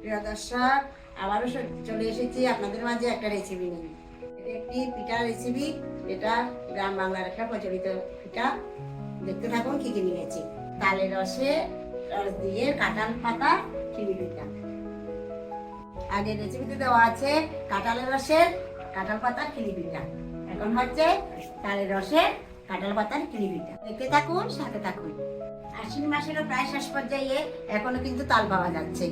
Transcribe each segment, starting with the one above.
প্রিয় দর্শক আবারও চলে এসেছি আপনাদের মাঝে একটা রেসিপি নিয়ে। এটা একটি পিঠা রেসিপি এটা গ্রাম বাংলার একটা প্রচলিত পিঠা। দেখতে থাকুন কি কি নিয়েছি। তালের রসে রস দিয়ে কাঁঠাল পাতা চিনি পিঠা। আগে রেসিপিতে দেওয়া আছে কাঁঠালের রসের কাঁঠাল পাতার কিলি পিঠা। এখন হচ্ছে তালের রসে কাঁঠাল পাতার কিলি পিঠা। দেখতে থাকুন, সাথে থাকুন। আশ্বিন মাসেরও প্রায় শেষ পর্যায়ে এখনও কিন্তু তাল পাওয়া যাচ্ছে।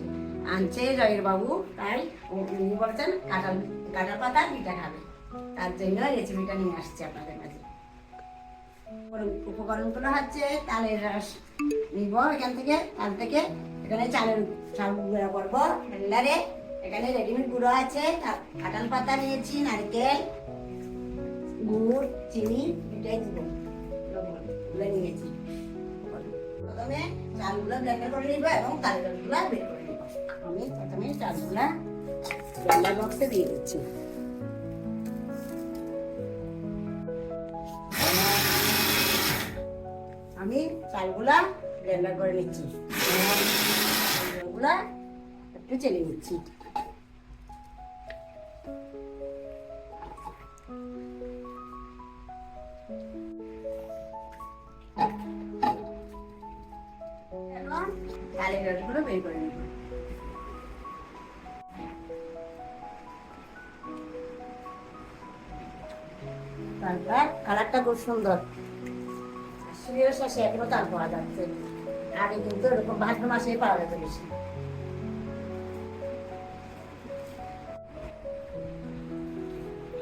আনছে জয়ের বাবু তাই উনি বলছেন, কাঁঠাল কাঁঠাল পাতা পিঠা খাবে। তার জন্য রেসিপিটা নিয়ে আসছে আপনাদের কাছে উপকরণ- উপকরণগুলো হচ্ছে তালের রস নিব এখান থেকে, তাল থেকে। এখানে চালের, চাল গুঁড়া করব, ব্লেন্ডারে। এখানে রেডিমেড গুঁড়ো আছে কাঁঠাল পাতা নিয়েছি, নারকেল, গুড়, চিনি, এটাই দিব। নিয়েছি। প্রথমে চালগুলো ব্লেন্ডার করে নিব এবং তালের রসগুলো বের করে আমি প্রথমে চালগুলো ব্লেন্ডার বক্সে দিয়ে দিচ্ছি। আমি চালগুলা ব্লেন্ডার করে নিচ্ছি। চালগুলা একটু চেলে নিচ্ছি। চালের রসগুলো বের করে নেব। সুন্দর। শেষে এখনও তাল পাওয়া যাচ্ছে। আগে কিন্তু এরকম ভাদ্র মাসেই পাওয়া যেত বেশি।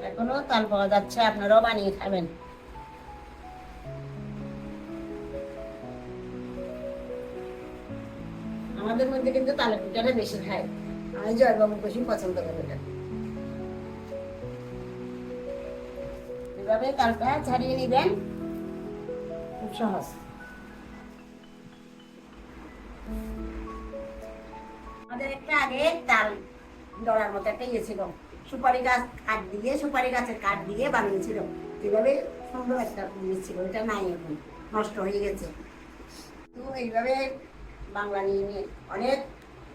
এখনও তাল পাওয়া যাচ্ছে, আপনারাও বানিয়ে খাবেন। আমাদের মধ্যে কিন্তু তালের পিঠাটা বেশি খায়। আমি জয়বাবু বেশি পছন্দ করি এটা। এভাবে তালটা ছাড়িয়ে নিবেন? খুব সহজ। আমাদের একটা আগে তাল ডরার মতো একটা ইয়ে ছিল। সুপারি গাছ কাঠ দিয়ে সুপারি গাছের কাঠ দিয়ে বানিয়েছিল। যেভাবে সুন্দর একটা জিনিস ছিল এটা নাই এখন নষ্ট হয়ে গেছে। তো এইভাবে বাংলা নিয়ে নিয়ে অনেক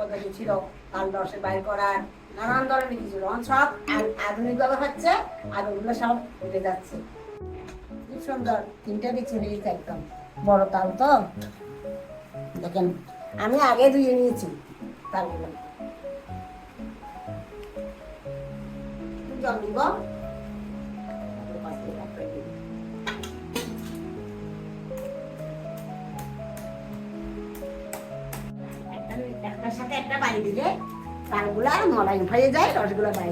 পদ্ধতি ছিল তাল রসে বাইর করার নানান ধরনের কিছু হচ্ছে, আর উঠে যাচ্ছে। খুব সুন্দর, তিনটা হয়েছে একদম। বড় তাল তো। দেখেন, আমি আগে ধুয়ে নিয়েছি তালগুলো। জল একটার সাথে একটা বাড়ি দিলে মলাইম হয়ে যায়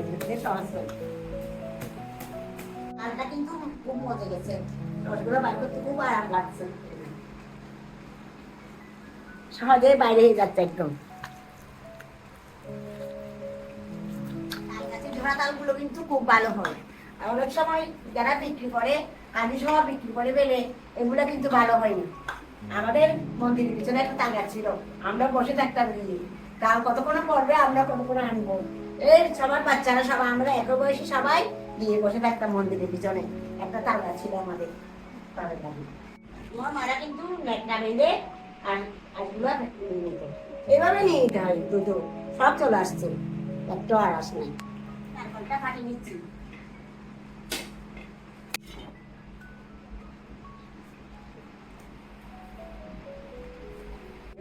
দিতে সহজ হয় সহজে বাইরে হয়ে যাচ্ছে একদম। কিন্তু খুব ভালো হয়। আর অনেক সময় যারা বিক্রি করে কালি সহ বিক্রি করে বেলে, এগুলো কিন্তু ভালো হয়নি আমাদের মন্দিরের পিছনে একটা গাছ ছিল। আমরা বসে থাকতাম দিদি তাল কতক্ষণ পড়বে আমরা কতক্ষণ আনব? এই সবার বাচ্চারা সবাই আমরা এক বয়সী সবাই দিয়ে বসে থাকতাম মন্দিরের পিছনে। একটা তাল গাছ ছিল আমাদের তোমার মারা কিন্তু আর এভাবে নিয়ে নিতে হয় দুটো। সব চলে আসছে। একটু আর আস নাই। নারকলটা ফাটিয়ে নিচ্ছি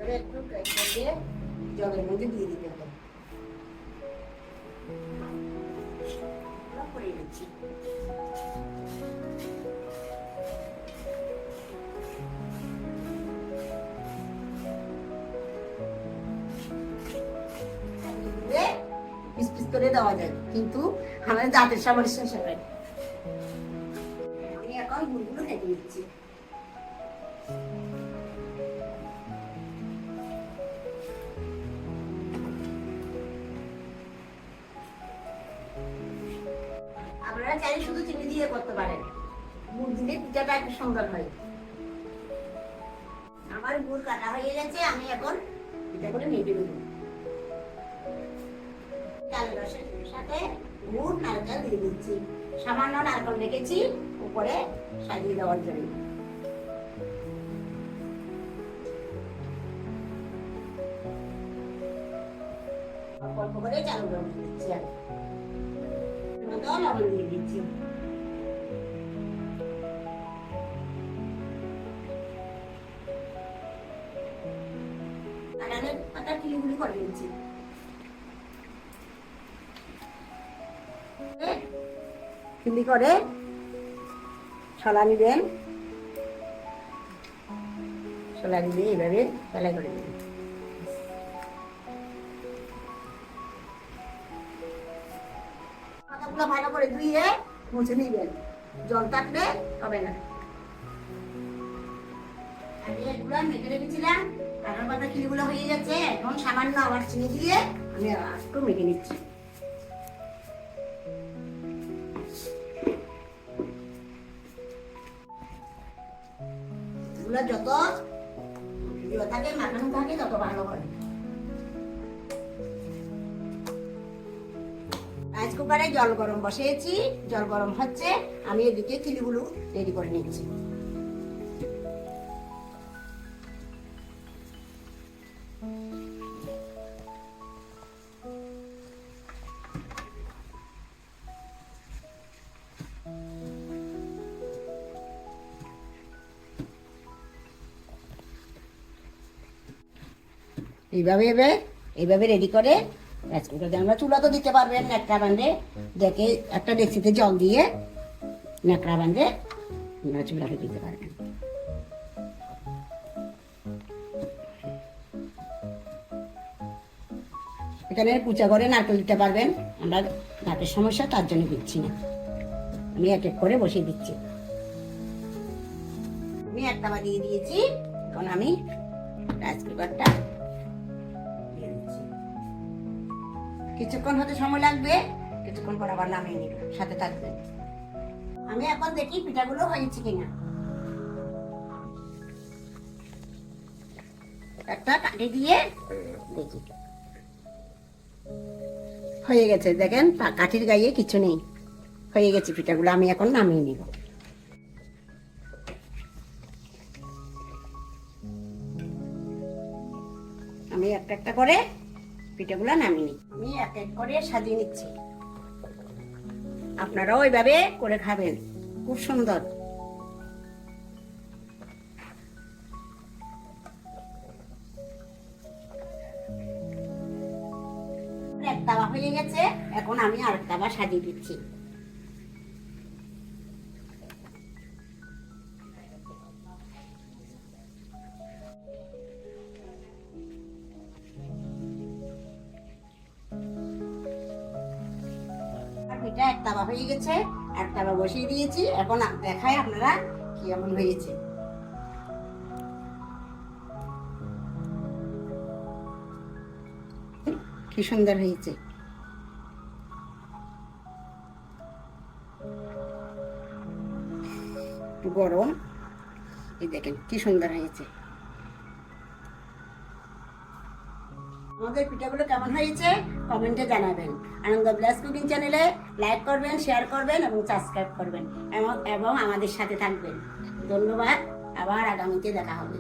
এবারে একটু করে করে দেওয়া যায়, কিন্তু আমাদের দাঁতের সমস্যা সবাই। আমি এখন গুড়গুলো কেটে নিচ্ছি দিলে একটু সুন্দর হয়। আমার গুড় কাটা হয়ে গেছে আমি এখন পিঠা করে মেপে নেব। রসের সাথে গুড় নারকেল দিয়ে দিচ্ছি। সামান্য নারকেল রেখেছি উপরে সাজিয়ে দেওয়ার জন্য। অল্প করে চাল দিচ্ছি লবণ দিয়ে দিচ্ছি। কাঁঠালের পাতা কিলিগুলি করে দিচ্ছি। কিলি করে ছলা নিবেন। ছলা নিবে এইভাবে সেলাই করে পাতাগুলো ভালো করে ধুয়ে মুছে নিবেন। জল থাকলে হবে না। আমি এগুলো মেখে রেখেছিলাম কাঁঠাল হয়ে গেছে, এখন সামান্য আবার চিনি দিয়ে আমি একটু মেখে নিচ্ছি। এগুলো যত থাকে, মাখানো থাকে, তত ভালো হয়। রাইস কুকারে জল গরম বসিয়েছি, জল গরম হচ্ছে, আমি এদিকে কিলিগুলো রেডি করে নিচ্ছি। এইভাবে এভাবে এইভাবে রেডি করে রাইস কুকারে আমরা চুলা তো দিতে পারবেন ন্যাকড়া বান্ধে দেখে একটা ডেক্সিতে জল দিয়ে ন্যাকড়া বান্ধে আপনারা চুলাতে দিতে পারবেন। এখানে কুচা করে নারকেল দিতে পারবেন। আমরা দাঁতের সমস্যা, তার জন্য দিচ্ছি না। আমি এক এক করে বসিয়ে দিচ্ছি। আমি একটা বা দিয়ে দিয়েছি, এখন আমি রাইস কুকারটা কিছুক্ষণ হতে সময় লাগবে, কিছুক্ষণ পর আবার নামিয়ে নিব, সাথে থাকবেন আমি এখন দেখি পিঠাগুলো হয়েছে কিনা। একটা কাঠি দিয়ে দেখি। হয়ে গেছে, দেখেন কাঠির গায়ে কিছু নেই। হয়ে গেছে পিঠাগুলো, আমি এখন নামিয়ে নিব। আমি একটা একটা করে পিঠাগুলো নামিয়ে নিই আমি এক এক করে সাজিয়ে নিচ্ছি। আপনারাও ওইভাবে করে খাবেন। খুব সুন্দর। এক তাওয়া হয়ে গেছে। এখন আমি আরেকটা তাওয়া সাজিয়ে দিচ্ছি। তাওয়া হয়ে গেছে, এক তাওয়া বসিয়ে দিয়েছি। এখন দেখাই আপনারা কেমন হয়েছে। কি সুন্দর হয়েছে। গরম। এই দেখেন, কি সুন্দর হয়েছে। আমাদের পিঠাগুলো কেমন হয়েছে কমেন্টে জানাবেন। আনন্দ ব্লাস কুকিং চ্যানেলে লাইক করবেন, শেয়ার করবেন এবং সাবস্ক্রাইব করবেন এবং আমাদের সাথে থাকবেন। ধন্যবাদ, আবার আগামীতে দেখা হবে।